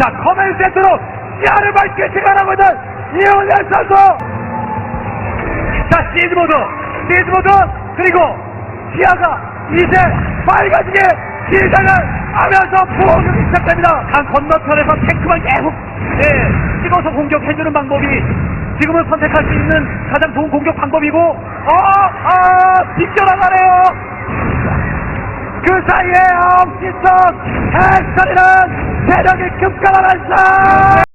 자, 커맨 센터로 시야를 밝게 시간하고 있는 이훈현 선수! 자, 시즈 모드, 시즈 모드, 그리고 시야가 이제 빨간지게 시작을 하면서 부어주기 시작됩니다. 강 건너편에서 탱크만 계속, 예, 찍어서 공격해주는 방법이 지금은 선택할 수 있는 가장 좋은 공격 방법이고, 어, 아, 빗겨나가네요! 그 사이에 엄지석 핵소리는 세력이 급가하면서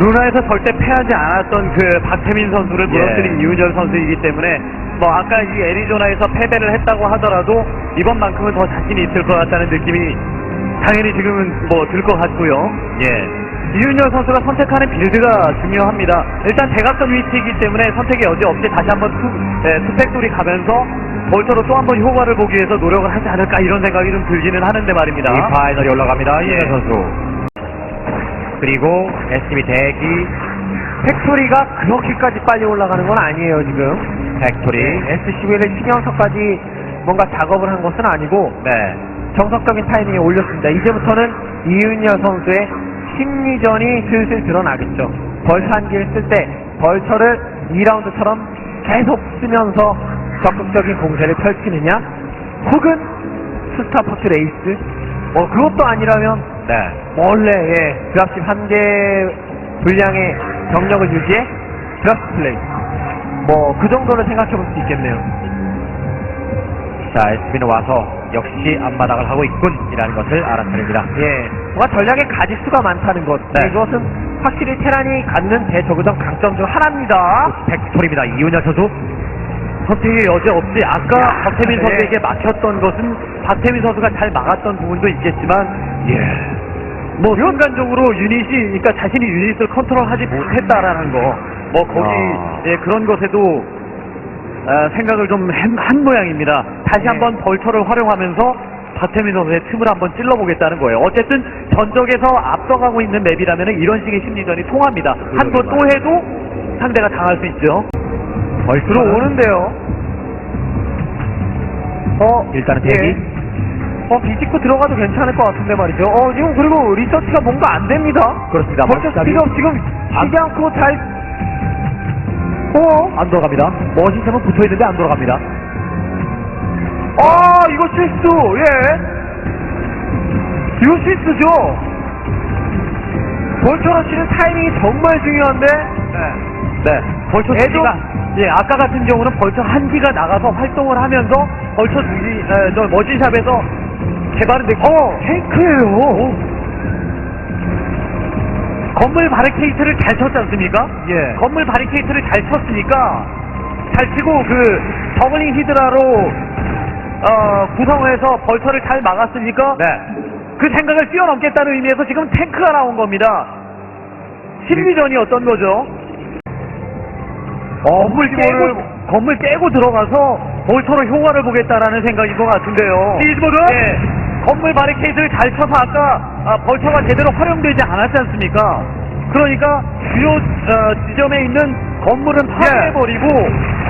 루나에서 절대 패하지 않았던 그 박태민 선수를 무너뜨린 예. 이훈열 선수이기 때문에 뭐 아까 이 애리조나에서 패배를 했다고 하더라도 이번만큼은 더 자신이 있을 것 같다는 느낌이 당연히 지금은 뭐 들 것 같고요. 예. 이윤열 선수가 선택하는 빌드가 중요합니다. 일단 대각선 위치이기 때문에 선택이 여지 없이 다시 한번 투, 예, 투팩돌이 가면서 볼터로 또 한 번 효과를 보기 위해서 노력을 하지 않을까 이런 생각이 좀 들기는 하는데 말입니다. 이 파이널이 올라갑니다. 예. 선수. 그리고 SB 대기 팩토리가 그렇게까지 빨리 올라가는 건 아니에요 지금 팩토리. SCV를 치면서까지 뭔가 작업을 한 것은 아니고 네. 정석적인 타이밍에 올렸습니다. 이제부터는 이윤열 선수의 심리전이 슬슬 드러나겠죠. 벌처 한 개를 쓸 때 벌처를 2라운드처럼 계속 쓰면서 적극적인 공세를 펼치느냐? 혹은 스타포트 레이스? 뭐 그것도 아니라면 네. 원래 예 드랍십 한 개 분량의 경력을 유지해 드랍십 플레이. 뭐 그 정도는 생각해 볼 수 있겠네요. 자, SB는 와서 역시 앞마당을 하고 있군이라는 것을 알아차립니다. 예 뭔가 전략의 가지수가 많다는 것 네. 이것은 확실히 테란이 갖는 대저그전 강점 중 하나입니다 팩토리입니다. 이훈현 선수. 선택의 여지 없이 아까 야, 박태민 네. 선수에게 막혔던 것은 박태민 선수가 잘 막았던 부분도 있겠지만 예. 뭐 순간적으로 유닛이 그러니까 자신이 유닛을 컨트롤하지 못했다라는 거 뭐 거기 아. 예, 그런 것에도 아, 생각을 좀 한 모양입니다. 다시 네. 한번 벌처를 활용하면서 박태민 선수의 틈을 한번 찔러보겠다는 거예요. 어쨌든 전적에서 앞서가고 있는 맵이라면 이런 식의 심리전이 통합니다. 한 번 또 해도 상대가 당할 수 있죠. 벌써 들어오는데요 어 일단은 예. 대기. 어 비집고 들어가도 괜찮을 것 같은데 말이죠 어 지금 그리고 리서치가 뭔가 안 됩니다 그렇습니다. 벌써 스피드업 지금 쉬지 않고 잘 어? 안 돌아갑니다. 머신 탑은 붙어 있는데 안 돌아갑니다. 아 이거 실수 예 이거 실수죠 볼처럼 치는 타이밍이 정말 중요한데 네. 벌처 두 애도- 기가 예 아까 같은 경우는 벌처 한 기가 나가서 활동을 하면서 벌처 두기 에, 저 머신샵에서 개발은 됐고 어 탱크예요 건물 바리케이트를 잘 쳤지 않습니까? 예. 건물 바리케이트를 잘 쳤으니까 잘 치고 그 저글링 히드라로 어, 구성해서 벌처를 잘 막았으니까 네. 그 생각을 뛰어넘겠다는 의미에서 지금 탱크가 나온 겁니다. 심리전이 어떤 거죠? 건물 깨고 건물 깨고 들어가서 볼터로 효과를 보겠다라는 생각인 것 같은데요. 시즈모드? 예. 건물 바리케이드를 잘 쳐서 아까 아, 벌처가 제대로 활용되지 않았지 않습니까? 그러니까 주요 어, 지점에 있는 건물은 파괴해버리고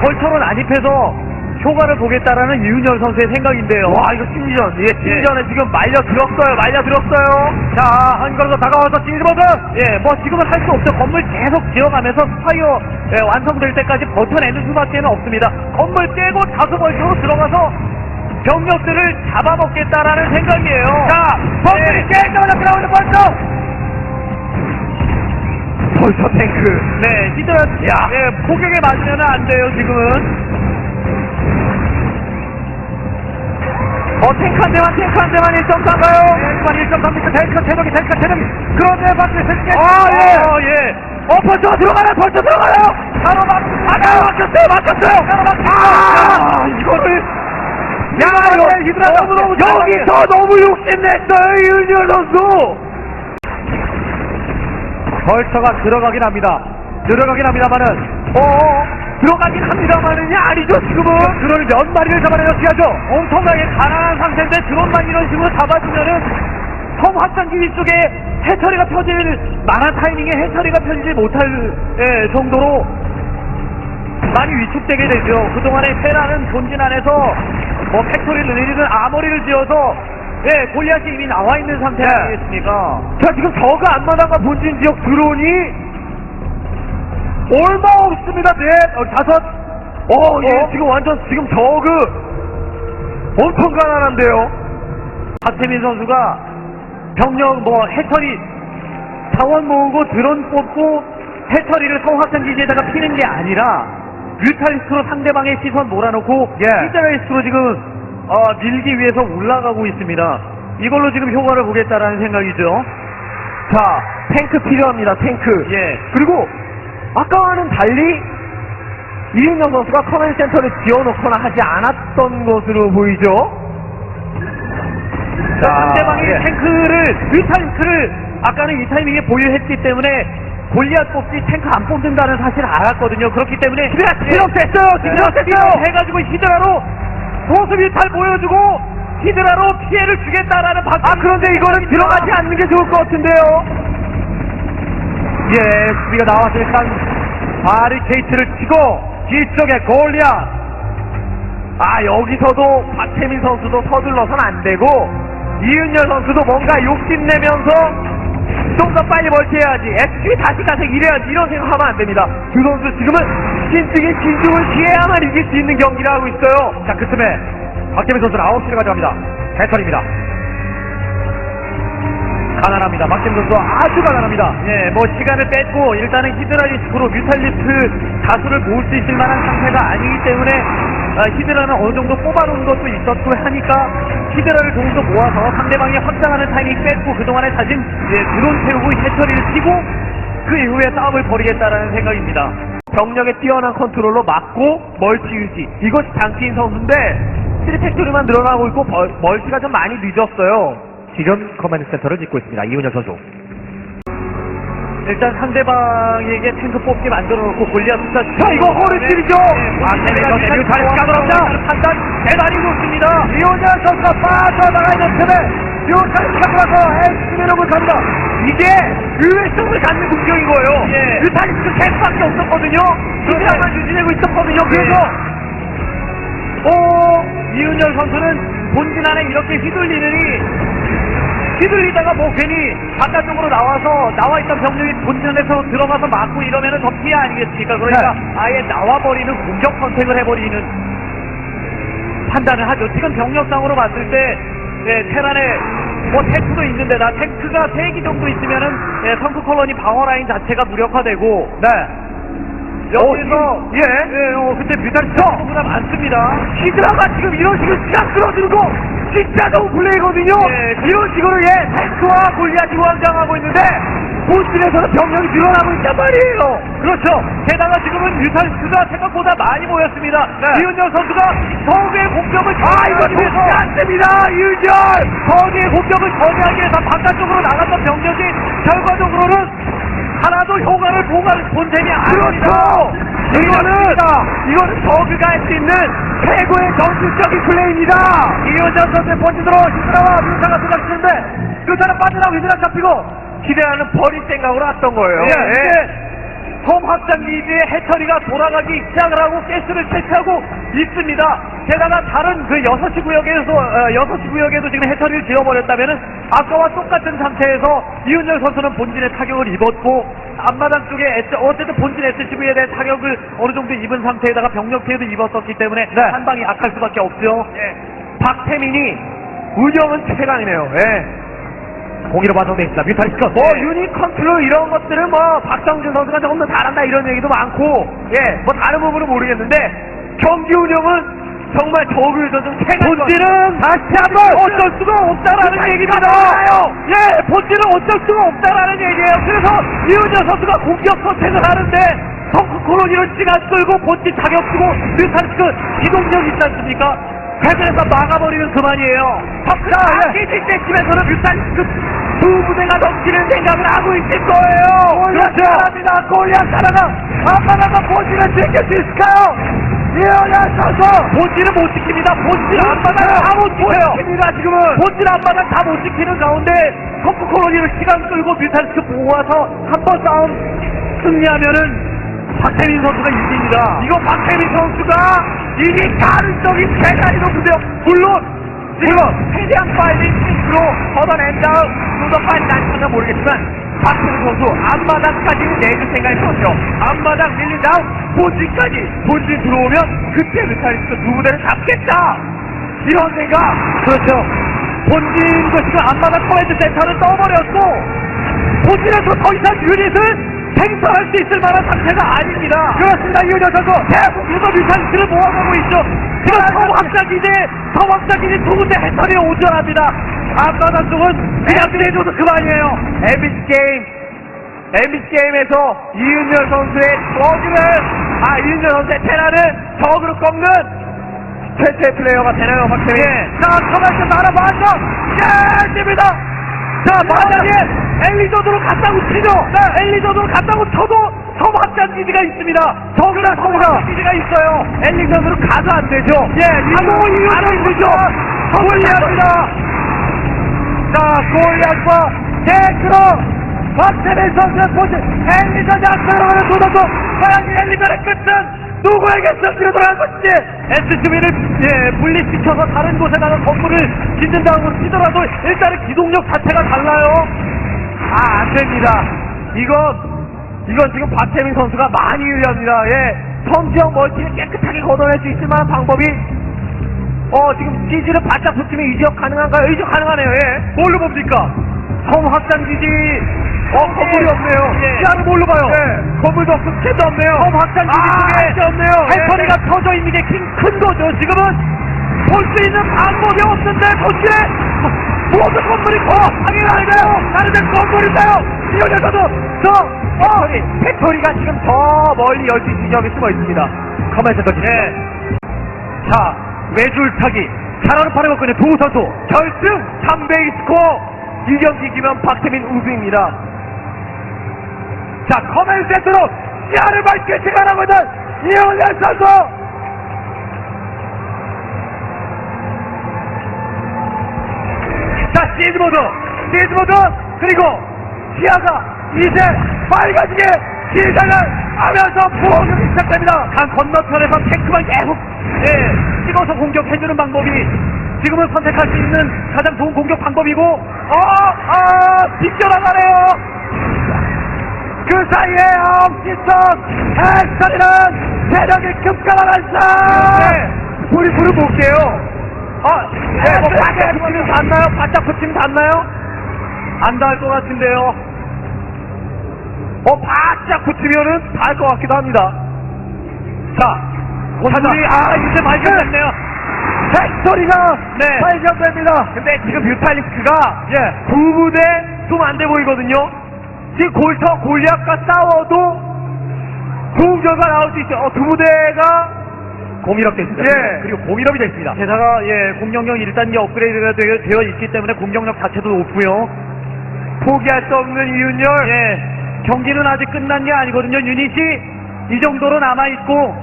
벌처로 난입해서 효과를 보겠다라는 이윤열 선수의 생각인데요. 와 이거 심리전 예 심리전에 지금 말려 들었어요 말려 들었어요 자, 한 걸음 더 다가와서 징즈버드! 예, 뭐 지금은 할 수 없죠. 건물 계속 지어가면서 스파이어 예, 완성될 때까지 버텨내는 수밖에 는 없습니다. 건물 깨고 다수 벌처로 들어가서 병력들을 잡아먹겠다라는 생각이에요. 자 버튼이 깨자마자 들어오는 벌써 벌써 탱크 네, 히드라, 야, 예, 포격에 맞으면 안 돼요, 지금은. 어 탱크 한 대만 탱크 한 대만 1.4가요 1.3m 탱크, 체력이, 탱크, 체력이. 그런데 박스 승계. 아, 예. 어, 예. 어 벌써 들어가요 벌써 들어가요 바로 막, 아 막혔어요 막혔어요 바로 막, 아 이거를 야 너무 여기서 너무 욕심냈어요 이윤열 선수 벌처가 들어가긴 합니다. 들어가긴 합니다만은, 어 들어가긴 합니다만은이 아니죠 지금은 드론을 몇 마리를 잡아내서 피하죠. 엄청나게 가난한 상태인데 드론만 이런 식으로 잡아주면은 섬 확장기 위쪽에 해처리가 펴질 만한 타이밍에 해처리가 펴지지 못할 예, 정도로 많이 위축되게 되죠. 그동안에 테라는 본진 안에서 뭐 팩토리를 내리든 아머리를 지어서 예, 골리앗이 이미 나와 있는 상태 네. 아니겠습니까? 자, 지금 저가 앞마당과 본진 지역 드론이 얼마 없습니다. 네, 어, 다섯. 어, 예, 지금 완전 지금 저그 엄청 가난한데요. 박태민 선수가 병력 뭐 해처리 자원 모으고 드론 뽑고 해처리를 성확장 기지에다가 피는 게 아니라 뮤탈리스트로 상대방의 시선 몰아놓고 예. 히드라리스트로 지금 어, 밀기 위해서 올라가고 있습니다. 이걸로 지금 효과를 보겠다라는 생각이죠. 자, 탱크 필요합니다. 탱크. 예. 그리고 아까와는 달리 이윤영 선수가 커맨 센터를 지어놓거나 하지 않았던 것으로 보이죠. 자, 상대방이 예. 탱크를 뮤탈리스트를 아까는 이 타이밍에 보유했기 때문에 골리앗 뽑지 탱크 안 뽑는다는 사실을 알았거든요. 그렇기 때문에 지나쳤어요. 지나쳤어요. 해가지고 히드라로 보수 뮤탈 보여주고 히드라로 피해를 주겠다라는 박 아 그런데 이거는 들어가지 않는 게 좋을 것 같은데요. 예, 수비가 나와서 일단 바리케이트를 치고 뒤쪽에 골리앗 아 여기서도 박태민 선수도 서둘러선 안 되고 이윤열 선수도 뭔가 욕심내면서 좀 더 빨리 멀티해야지 SQ 다시 가서 이래야지 이런 생각하면 안 됩니다 두 선수 지금은 신중에 신중을 기해야만 이길 수 있는 경기를 하고 있어요 자, 그쯤에 박재민 선수는 9시를 가져갑니다. 해설입니다. 가난합니다. 박재민 선수 아주 가난합니다. 예, 뭐 시간을 뺐고 일단은 히드라리스크로 뮤탈리스트 다수를 모을 수 있을 만한 상태가 아니기 때문에 아, 히드라는 어느 정도 뽑아놓은 것도 있었고 하니까 히드라를 더 모아서 상대방이 확장하는 타이밍 뺐고 그동안에 사진 예, 드론 태우고 해처리를 치고 그 이후에 싸움을 벌이겠다라는 생각입니다. 병력의 뛰어난 컨트롤로 막고 멀티 유지 이것이 장기인 선수인데 스리팩토리만 늘어나고 있고 벌- 멀티가 좀 많이 늦었어요 지금 커맨드 센터를 짓고 있습니다. 이훈혁 선수. 일단 상대방에게 탱크 뽑기 만들어 놓고 골리앗 숫자 자, 이거? 아, 박태민과 데뷔 다시 까불었다. 판단 대단히 좋습니다. 이호년 선수가 빠져나가 있는 틈에 뮤탈 잡아서 엑스미력을 간다. 이게 의외성을 갖는 공격인 거예요. 예. 뮤탈리스크 캐스밖에 없었거든요. 기대만 유지되고 있었거든요. 그래서 오, 이은열 선수는 본진 안에 이렇게 휘둘리느니 휘둘리다가 뭐 괜히 바깥쪽으로 나와서 나와 있던 병력이 본진 안에서 들어가서 맞고 이러면은 더 피해 아니겠습니까? 그러니까 아예 나와버리는 공격 선택을 해버리는 판단을 하죠. 지금 병력상으로 봤을 때 예, 테란에 뭐 탱크도 있는데다 탱크가 3기 정도 있으면은 예, 성크 콜로니 방어 라인 자체가 무력화되고 네. 여기서 예. 예, 어, 그때 뮤탈리스크보다 많습니다. 히드라가 지금 이런 식으로 시간 끌어들고 진짜 좋은 플레이거든요. 예, 이런 식으로 예 탱크와 골리앗이 완장하고 있는데 본진에서는 병력이 늘어나고 있단 말이에요. 그렇죠. 게다가 지금은 뮤탈리스크가 생각보다 많이 모였습니다. 네. 이은열 선수가 서구의 공격을 아 이거 좋지 위해서 않습니다. 이윤열. 서구의 공격을 저지하기 위해서 바깥쪽으로 나갔던 병력이 결과적으로는 하나도 효과를 보갈 본 셈이 아닙니다. 그렇죠. 이거는 이거는 저그가 할 수 있는 최고의 전술적인 플레이입니다. 이은열 선수의 본진으로 히드라와 뮤타가 들어갔는데 뮤타는 빠져나오고 히드라 잡히고 기대하는 버릴 생각으로 왔던 거예요. 예, 이제 섬 확장 기지의 해처리가 돌아가기 시작을 하고 가스를 채취하고 있습니다. 게다가 다른 그 6시 구역에서, 어, 6시 구역에도 지금 해처리를 지어버렸다면은 아까와 똑같은 상태에서 이윤열 선수는 본진의 타격을 입었고 앞마당 쪽에 S- 어쨌든 본진 SCV에 대한 타격을 어느 정도 입은 상태에다가 병력 피해도 입었었기 때문에 네. 한 방이 약할 수밖에 없죠. 박태민이 운영은 최강이네요. 예. 공이로 반성돼 있습니다. 뮤탈리스크. 뭐 유닛 컨트롤 이런 것들은 뭐 박성준 선수가 조금 더 잘한다 이런 얘기도 많고 예 뭐 다른 부분은 모르겠는데 경기 운영은 정말 저그에서 좀 최강 본질은 다시 한번 어쩔 수가 없다라는 얘기입니다. 예, 본질은 어쩔 수가 없다라는 얘기예요. 그래서 이훈재 선수가 공격 선택을 하는데 덩크 코로니를 지가 끌고 본질 자격 주고 뮤탄스크 기동력 있지 않습니까? 해변에서 막아버리면 그만이에요. 덩크가 깨질 때쯤에서는 뮤탄스크 두 부대가 넘기는 생각을 하고 있을 거예요. 골리앗 그렇죠. 사람이다 골리앗 사람아 앞바다가 본진을 지킬 수 있을까요? 선수 본질은 못 지킵니다. 본질 앞바닥 다 못 지켜요. 지킵니다 지금은 본질 앞바닥 다 못 지키는 가운데 커프 콜로니를 시간 끌고 뮤탈스크 모아서 한 번 싸움 승리하면은 박태민 선수가 1위입니다. 이거 박태민 선수가 이게 가능성이 대단히 높은데요 물론 물론 최대한 빨리 스로 걷어낸 다음 좀더 빨리 난지는 모르겠지만 박태민 선수 앞마당까지는 내줄 생각이 컸죠. 앞마당 밀린 다음 본진까지 본진 들어오면 그때 뮤탈스크 두 부대를 잡겠다. 이런 생각. 그렇죠. 본진 그 지금 앞마당 커맨드 센터를 떠버렸고 본진에서 더 이상 유닛을 생산할 수 있을 만한 상태가 아닙니다. 그렇습니다 이현현 선수 계속해서 뮤탄트를 모아가고 있죠. 지금 성확장기대, 성확장기대 두 군데 해설이 오전합니다. 앞바닥 쪽은 그냥 내줘도 그만이에요. MBC 게임 MBC 게임에서 이윤열 선수의 저그를 아 이윤열 선수의 테라를 저그로 꺾는 최초의 플레이어가 되나요 박태민? 예. 자 커맨드 날아봤어 깨집니다 자, 만약에 엘리저드로 갔다고 치죠. 네. 엘리저드로 갔다고 쳐도 성확장기지가 있습니다. 저그랑 성확장기지가 있어요. 엘리저드로 가도 안 되죠. 예, 안안 되죠. 골리앗입니다 자 골리앗과 테크로 박태민 선수의 포즈 헬리전 약속으로 도전도 과연 이 헬리전의 끝은 누구에게 승리로 돌아간 것인지 SCV를 예, 분리시켜서 다른 곳에다가 건물을 짓는 다음으로 치더라도 일단은 기동력 자체가 달라요. 아, 안 됩니다. 이건, 이건 지금 박태민 선수가 많이 유리합니다. 예. 성지형 멀티를 깨끗하게 걷어낼 수 있을 만한 방법이, 어, 지금 CG를 바짝 붙이면 이적 가능한가요? 이적 가능하네요, 예. 뭘로 봅니까? 섬 확장 기지. 어, 건물이 없네요. 예. 시야를 뭘로 봐요? 예. 건물도 없고, 스캔도 없네요. 섬 확장 기지 아, 쪽에 없네요. 예. 해처리가 터져 있는 게 큰 거죠. 지금은 볼 수 있는 방법이 없는데 도시에 모든 건물이 거하게 나는데요. 다른 건물인데요. 이혼에서도 저 어. 패토리가 지금 저 멀리 12시 지점에 숨어 있습니다. 커맨드 더 예. 자, 외줄 타기. 잘하는 판을 먹고 있는 두 선수. 결승 3대2 스코어. 이 경기 이기면 박태민 우승입니다. 자 커맨드 센터로 시야를 밝게 시간하고 있는 이현현 선수 자 시즈모드 시즈모드 그리고 시야가 이제 빨간색에 시작을 하면서 공격이 시작됩니다 강 건너편에서 탱크만 계속 예, 찍어서 공격해주는 방법이 지금은 선택할 수 있는 가장 좋은 공격 방법이고 어아 비껴나가네요 그 사이에 엄지성 해설이는 체력이 급가라간다 네. 불이 불을 볼게요. 아, 네, 뭐 바짝 붙이면 닿나요? 바짝 붙이면 닿나요? 안 닿을 것 같은데요. 어, 바짝 붙이면은 닿을 것 같기도 합니다. 자, 건물이 아 이제 발견됐네요. 팩토리가 네. 발견됩니다 근데 지금 뮤탈리스크가 예, 두 부대 좀 안 돼 보이거든요. 지금 골터 골리앗과 싸워도 좋은 결과 나올 수 있어요. 어, 두 부대가 공일업 됐습니다. 예. 그리고 공일업이 됐습니다. 게다가 예, 공격력 1단계 업그레이드가 되어, 되어 있기 때문에 공격력 자체도 높고요. 포기할 수 없는 이윤열. 예, 경기는 아직 끝난 게 아니거든요. 유닛이 이 정도로 남아 있고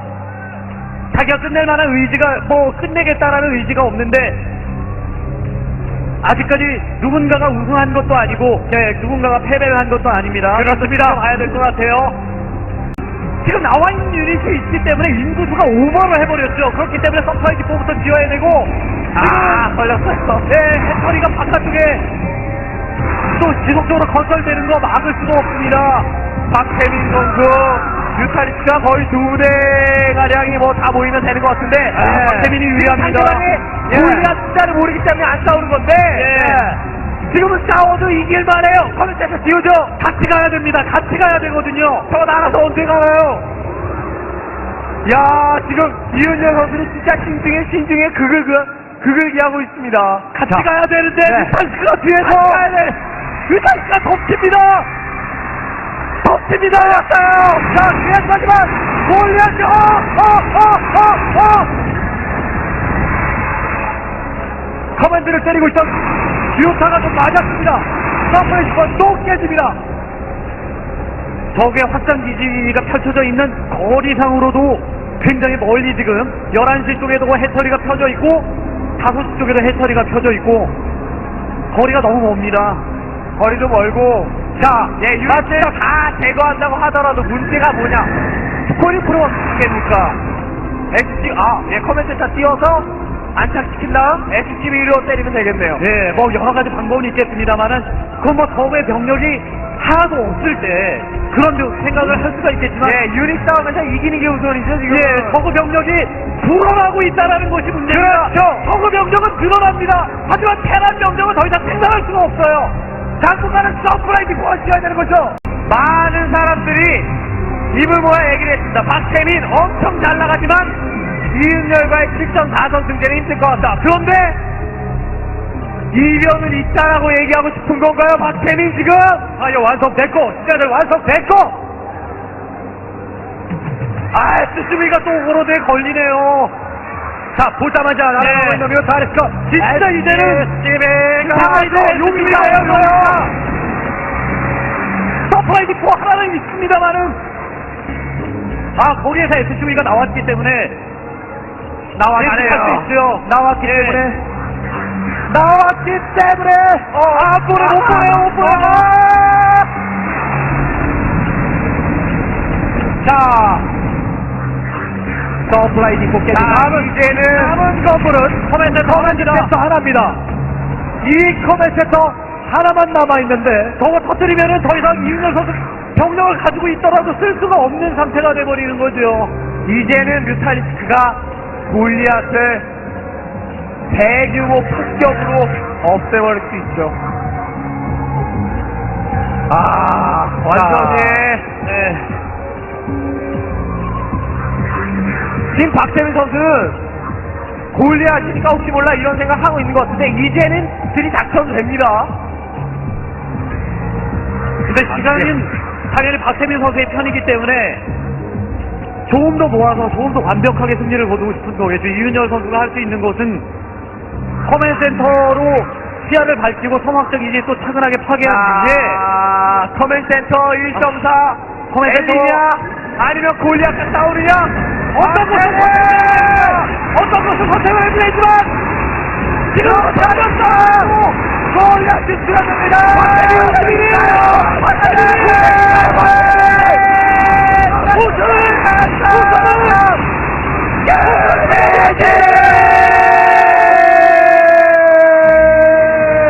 자기가 끝낼 만한 의지가 뭐 끝내겠다라는 의지가 없는데 아직까지 누군가가 우승한 것도 아니고 예, 누군가가 패배를 한 것도 아닙니다. 그렇습니다. 봐야 될 것 같아요. 지금 나와 있는 유닛이 있기 때문에 인구수가 오버를 해버렸죠. 그렇기 때문에 서프라이즈 포부터 지어야 되고 아, 걸렸어요. 네, 해처리가 바깥쪽에 또 지속적으로 건설되는 거 막을 수가 없습니다. 박태민 선수. 뮤탈리스크가 거의 두 부대 가량이 뭐 다 모이면 되는 것 같은데 아, 박태민이 유리합니다. 예. 골리앗 숫자를 모르기 때문에 안 싸우는 건데 예. 지금은 싸워도 이길만 해요. 커맨드에서 지우죠. 같이 가야 됩니다. 같이 가야 되거든요. 저 나라서 언제 가나요? 야 지금 이윤열 선수는 진짜 신중에 신중에 극을 그, 극을 기하고 있습니다. 같이 자, 가야 되는데 네. 뮤탄스가 뒤에서 같이 가야 돼. 뮤탄스가 덮칩니다. 덮칩니다. 자 뒤에서 하지만 골리앗이 어어어어어 커맨드를 때리고 있던 듀오타가 좀 맞았습니다. 서프레이스가 또 깨집니다. 적의 확장 기지가 펼쳐져 있는 거리상으로도 굉장히 멀리 지금 11시 쪽에도 해처리가 펴져 있고 5시 쪽에도 해처리가 펴져 있고 거리가 너무 멉니다. 거리도 멀고 자, 예, 유닛을 다 제거한다고 하더라도 문제가 뭐냐? 스코리 프로가 어떻겠습니까? SG, 아, 예, 커맨센터 띄워서 안착시킨 다음 SGB로 때리면 되겠네요. 예, 뭐 여러 가지 방법은 있겠습니다만은 그건 뭐 적의 병력이 하나도 없을 때 그런 생각을 할 수가 있겠지만 예, 유닛 싸움에서 이기는 게 우선이죠, 지금. 예, 적의 병력이 불어나고 있다는 것이 문제입니다. 그렇죠. 적의 병력은 늘어납니다. 하지만 테란 병력은 더 이상 생산할 수가 없어요. 당분간은 서프라이즈 보완시켜야 되는 거죠. 많은 사람들이 입을 모아 얘기를 했습니다. 박태민 엄청 잘 나가지만 이은열과의 7점 4선 승제는 힘들 것 같다. 그런데 이변은 있다라고 얘기하고 싶은 건가요, 박태민 지금? 아, 이거 완성됐고, 시대들 완성됐고! 아, 스스미가 또 오버로드에 걸리네요. 자, 보자마자 네. 나라고 있는 거 잘했어. 진짜 이제는 SGB가 상하이도 용이가요, 용이가! 서프라이즈 포 하나는 있습니다만은, 아, 거기에서 SCV가 나왔기 때문에. 예측할 수 있어요. 나왔기 예. 때문에. 나왔기 때문에, 어, 아, 볼을 못 보내요, 못 보내요. 자, 서플라이딩 뽑게 자, 남은 이제는 남은 건물은 커맨드 커맨드 센터 하나입니다. 이 커맨드 센터 하나만 남아 있는데 저거 터뜨리면 은 더 이상 이윤열 선수 병력을 가지고 있더라도 쓸 수가 없는 상태가 돼버리는 거죠. 이제는 뮤탈리스크가 골리앗을 대규모 폭격으로 없애버릴 수 있죠. 아, 완전히 네. 지금 박태민 선수는 골리앗이니까 혹시 몰라 이런 생각 하고 있는 것 같은데 이제는 들이 닥쳐도 됩니다. 근데 시간은 당연히 박태민 선수의 편이기 때문에 조금 더 모아서 조금 더 완벽하게 승리를 거두고 싶은 거겠죠. 이윤열 선수가 할 수 있는 것은 커맨센터로 시야를 밝히고 성악적 이제 또 차근하게 파괴한 아, 뒤에 아, 커맨센터 1.4 커맨센터. 엘리냐 아니면 골리앗과 싸우느냐? 어떤 아, 것을 네. 선택 어떤 것을 선택을 해주지만 지금 잘렸다! 골리앗이 들어갑니다. 박대리 우승이에요! 박대리 우승 우승 우승 우승